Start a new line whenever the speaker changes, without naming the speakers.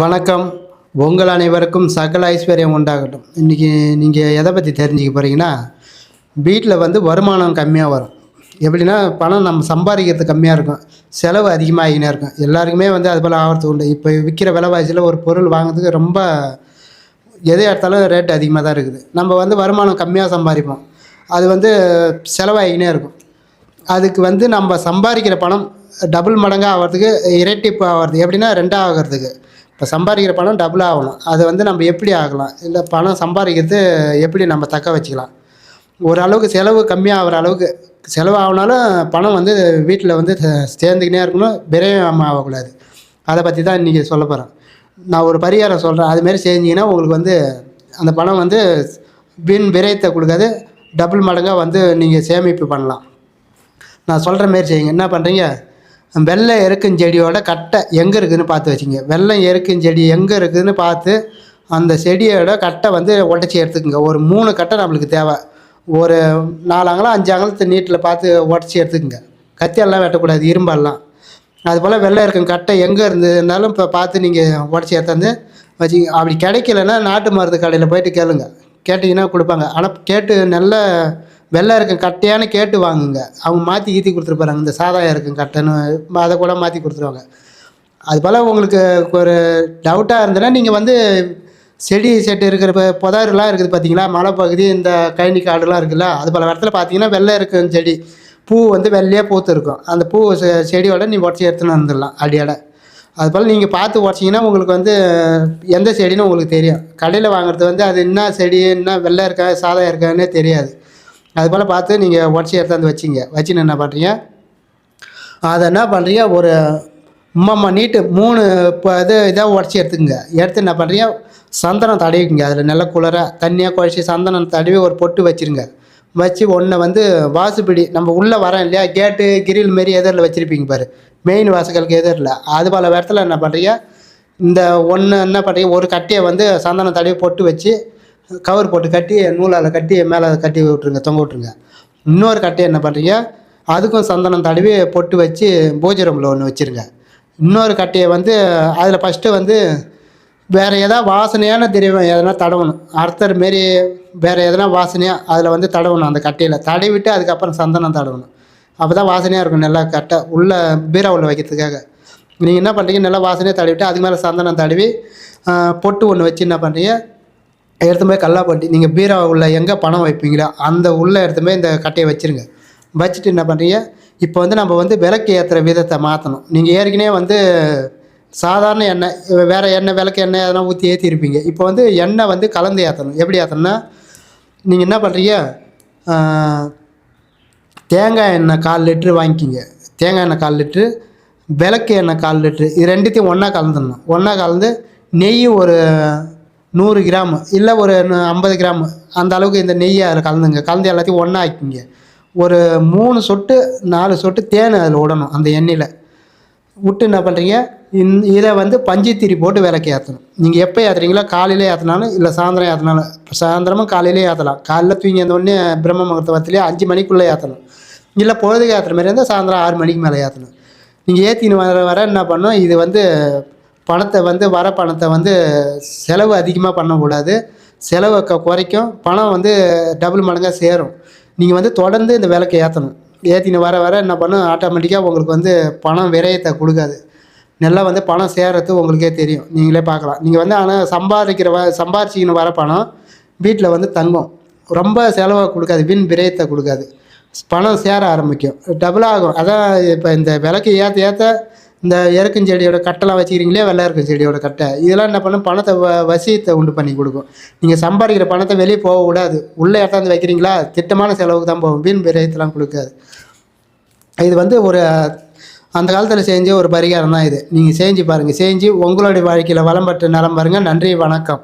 வணக்கம். உங்கள் அனைவருக்கும் சகல ஐஸ்வர்யம் உண்டாகட்டும். இன்றைக்கி நீங்கள் எதை பற்றி தெரிஞ்சுக்க போகிறீங்கன்னா வீட்டில் வந்து வருமானம் கம்மியாக வரும். எப்படின்னா பணம் நம்ம சம்பாதிக்கிறது கம்மியாக இருக்கும். செலவு அதிகமாகினே இருக்கும். எல்லாருக்குமே வந்து அது போல் ஆகிறது உண்டு. இப்போ விற்கிற விலைவாசியில் ஒரு பொருள் வாங்குறதுக்கு ரொம்ப எதை எடுத்தாலும் ரேட் அதிகமாக தான் இருக்குது. நம்ம வந்து வருமானம் கம்மியாக சம்பாதிப்போம். அது வந்து செலவாகினே இருக்கும். அதுக்கு வந்து நம்ம சம்பாதிக்கிற பணம் டபுள் மடங்காக ஆகிறதுக்கு இரட்டிப்பு ஆகிறது. எப்படின்னா ரெண்டாக ஆகிறதுக்கு. இப்போ சம்பாதிக்கிற பணம் டபுள் ஆகணும். அது வந்து நம்ம எப்படி ஆகலாம்? இல்லை பணம் சம்பாதிக்கிறது எப்படி நம்ம தக்க வச்சுக்கலாம்? ஓரளவுக்கு செலவு கம்மியாகிற அளவுக்கு செலவு ஆகினாலும் பணம் வந்து வீட்டில் வந்து சே- சேர்ந்துக்கினே இருக்கணும். விரயம் ஆகக்கூடாது. அதை பற்றி தான் இன்றைக்கி சொல்ல போகிறேன். நான் ஒரு பரிகாரம் சொல்கிறேன். அதுமாரி செஞ்சிங்கன்னா உங்களுக்கு வந்து அந்த பணம் வந்து வீண் விரயத்தை கொடுக்காது. டபுள் மடங்காக வந்து நீங்கள் சேமிப்பு பண்ணலாம். நான் சொல்கிற மாரி செய்யுங்க. என்ன பண்ணுறீங்க? வெள்ளை எருக்கும் செடியோட கட்டை எங்கே இருக்குதுன்னு பார்த்து வச்சுங்க. வெள்ளை எருக்கும் செடி எங்கே இருக்குதுன்னு பார்த்து அந்த செடியோட கட்டை வந்து உடச்சி எடுத்துக்கோங்க. ஒரு மூணு கட்டை நம்மளுக்கு தேவை. ஒரு நாலு அங்கலம் நீட்டில் பார்த்து உடச்சி எடுத்துக்கோங்க. கத்தியெல்லாம் வெட்டக்கூடாது இரும்பெல்லாம். அதுபோல் வெள்ளை இருக்கும் கட்டை எங்கே இருந்ததுனாலும் இப்போ பார்த்து நீங்கள் உடச்சி எடுத்தாந்து வச்சு அப்படி கிடைக்கலன்னா நாட்டு மருந்து கடையில் போயிட்டு கேளுங்க. கேட்டிங்கன்னா கொடுப்பாங்க. ஆனால் கேட்டு நல்ல வெள்ளை இருக்கும் கட்டையான கேட்டு வாங்குங்க. அவங்க மாற்றி ஈத்தி கொடுத்துருப்பாங்க இந்த சாதாயம் இருக்கும் கட்டைன்னு அதை கூட மாற்றி கொடுத்துருவாங்க. அதுபோல் உங்களுக்கு ஒரு டவுட்டாக இருந்ததுன்னா நீங்கள் வந்து செடி செட்டு இருக்கிற இப்போ புதாருலாம் இருக்குது பார்த்தீங்களா மலைப்பகுதி இந்த கழனி காடுலாம் இருக்குல்ல? அது போல் இடத்துல பார்த்தீங்கன்னா வெள்ளை இருக்கும் செடி. பூ வந்து வெள்ளையாக பூத்து இருக்கும் அந்த பூ செடியோட நீ உடச்சி எடுத்துன்னு வந்துடலாம் அடியோட அதுபோல் நீங்கள் பார்த்து உடச்சிங்கன்னா உங்களுக்கு வந்து எந்த செடின்னு உங்களுக்கு தெரியும். கடையில் வாங்குறது வந்து அது என்ன செடி என்ன வெள்ளை இருக்கா சாதம் இருக்கான்னே தெரியாது. அதுபோல் பார்த்து நீங்கள் உடச்சி எடுத்தாந்து வச்சிங்க. வச்சுன்னு என்ன பண்ணுறீங்க அதை என்ன பண்ணுறீங்க ஒரு உம்மம்மா நீட்டு மூணு இப்போ இது இதாக உடச்சி எடுத்துக்கங்க. எடுத்து என்ன பண்ணுறீங்க சந்தனம் தடவிக்குங்க. அதில் நல்ல குளிராக தண்ணியாக குழச்சி சந்தனம் தடவி ஒரு பொட்டு வச்சிருங்க. வச்சு ஒன்றை வந்து வாசுபிடி நம்ம உள்ளே வரோம் இல்லையா? கேட்டு கிரில் மாரி எதிரில் வச்சுருப்பீங்க பாரு. மெயின் வாசலுக்கு எதிரில். அது போல் இடத்துல என்ன பண்ணுறீங்க இந்த ஒன்று என்ன பண்ணுறீங்க ஒரு கட்டியை வந்து சந்தனம் தடவி பொட்டு வச்சு கவர் போட்டு கட்டி நூலால் கட்டி மேலே கட்டி விட்ருங்க தொங்க விட்ருங்க இன்னொரு கட்டையை என்ன பண்ணுறீங்க அதுக்கும் சந்தனம் தடவி பொட்டு வச்சு பூஜை ரூமில் ஒன்று வச்சுருங்க. இன்னொரு கட்டையை வந்து அதில் ஃபஸ்ட்டு வந்து வேறு எதாவது வாசனையான திரவியம் எதனா தடவணும். அர்த்தர் மாரி வேறு எதனா வாசனையாக அதில் வந்து தடவணும் அந்த கட்டையில். தடவிட்டு அதுக்கப்புறம் சந்தனம் தடவணும். அப்போ தான் வாசனையாக இருக்கும் நல்லா கட்டை உள்ள பீராவில் வைக்கிறதுக்காக. நீங்கள் என்ன பண்ணுறீங்க நல்லா வாசனையாக தடவிட்டு அதுக்கு மேலே சந்தனம் தடவி பொட்டு ஒன்று வச்சு என்ன பண்ணுறீங்க எடுத்து போய் கல்லாப்பட்டி நீங்கள் பீரா உள்ள எங்கே பணம் வைப்பீங்களோ அந்த உள்ள எடுத்து போய் இந்த கட்டையை வச்சுருங்க. வச்சுட்டு என்ன பண்ணுறீங்க? இப்போ வந்து நம்ம வந்து விளக்கு ஏற்றுற விதத்தை மாற்றணும் நீங்கள் ஏற்கனவே வந்து சாதாரண எண்ணெய் வேறு எண்ணெய் விளக்கு எண்ணெய் அதெல்லாம் ஊற்றி ஏற்றிருப்பீங்க இப்போ வந்து எண்ணெய் வந்து கலந்து ஏற்றணும் எப்படி ஏற்றணும்னா நீங்கள் என்ன பண்ணுறீங்க? தேங்காய் எண்ணெய் கால் லிட்ரு வாங்கிக்கிங்க. தேங்காய் எண்ணெய் கால் லிட்ரு விளக்கு எண்ணெய் கால் லிட்ரு இது ரெண்டுத்தையும் ஒன்றா கலந்துடணும். ஒன்றா கலந்து நெய் ஒரு நூறு கிராம் இல்லை ஒரு ஐம்பது கிராம். அந்த அளவுக்கு இந்த நெய்யை அதில் கலந்துங்க. கலந்து எல்லாத்தையும் ஒன்றா ஆக்கிங்க. ஒரு மூணு சொட்டு நாலு சொட்டு தேன் அதில் விடணும் அந்த எண்ணெயில். விட்டு என்ன பண்ணுறீங்க இந் இதை வந்து பஞ்சுத்திரி போட்டு விளக்கு ஏற்றணும் நீங்கள் எப்போ ஏற்றுறீங்களோ காலையிலே ஏற்றினாலும் இல்லை சாயந்தரம் ஏற்றினாலும் இப்போ சாயந்தரமும் காலையிலே ஏற்றலாம் காலையில் தூங்கி அந்த உடனே பிரம்ம முகூர்த்தத்துலேயே அஞ்சு மணிக்குள்ளே ஏற்றணும் இல்லை பொழுதுக்கு ஏற்றுற மாதிரி இருந்தால் சாயந்தரம் ஆறு மணிக்கு மேலே ஏற்றணும் நீங்கள் ஏற்றின்னு வர வர என்ன பண்ணணும்? இது வந்து பணத்தை வந்து வர பணத்தை வந்து செலவு அதிகமாக பண்ணக்கூடாது. செலவை க குறைக்கும். பணம் வந்து டபுள் மடங்காக சேரும். நீங்கள் வந்து தொடர்ந்து இந்த விளக்கை ஏற்றணும் ஏற்றின்னு வர வர என்ன பண்ணும்? ஆட்டோமேட்டிக்காக உங்களுக்கு வந்து பணம் விரயத்தை கொடுக்காது. நல்லா வந்து பணம் சேர்றது உங்களுக்கே தெரியும். நீங்களே பார்க்கலாம். நீங்கள் வந்து ஆனால் சம்பாதிக்கிற வ சம்பாரிச்சிக்கின்னு வர பணம் வீட்டில் வந்து தங்கும். ரொம்ப செலவாக கொடுக்காது. வீண் விரயத்தை கொடுக்காது. பணம் சேர ஆரம்பிக்கும். டபுள் ஆகும். அதான் இப்போ இந்த விளக்கு ஏற்ற ஏற்ற இந்த எருக்கும் செடியோட கட்டெல்லாம் வச்சுக்கிறீங்களே வெள்ளை இருக்கும் செடியோட கட்டை. இதெல்லாம் என்ன பண்ணும்? பணத்தை வ வசியத்தை உண்டு பண்ணி கொடுக்கும். நீங்கள் சம்பாதிக்கிற பணத்தை வெளியே போகக்கூடாது. உள்ளே இடத்தாந்து வைக்கிறீங்களா? திட்டமான செலவுக்கு தான் போகும். வீண் விரயத்தெல்லாம் கொடுக்காது. இது வந்து ஒரு அந்த காலத்தில் செஞ்ச ஒரு பரிகாரம் தான் இது. நீங்கள் செஞ்சு பாருங்கள் செஞ்சு உங்களுடைய வாழ்க்கையில் வளம் பெற்று நலம் பாருங்கள் நன்றி வணக்கம்.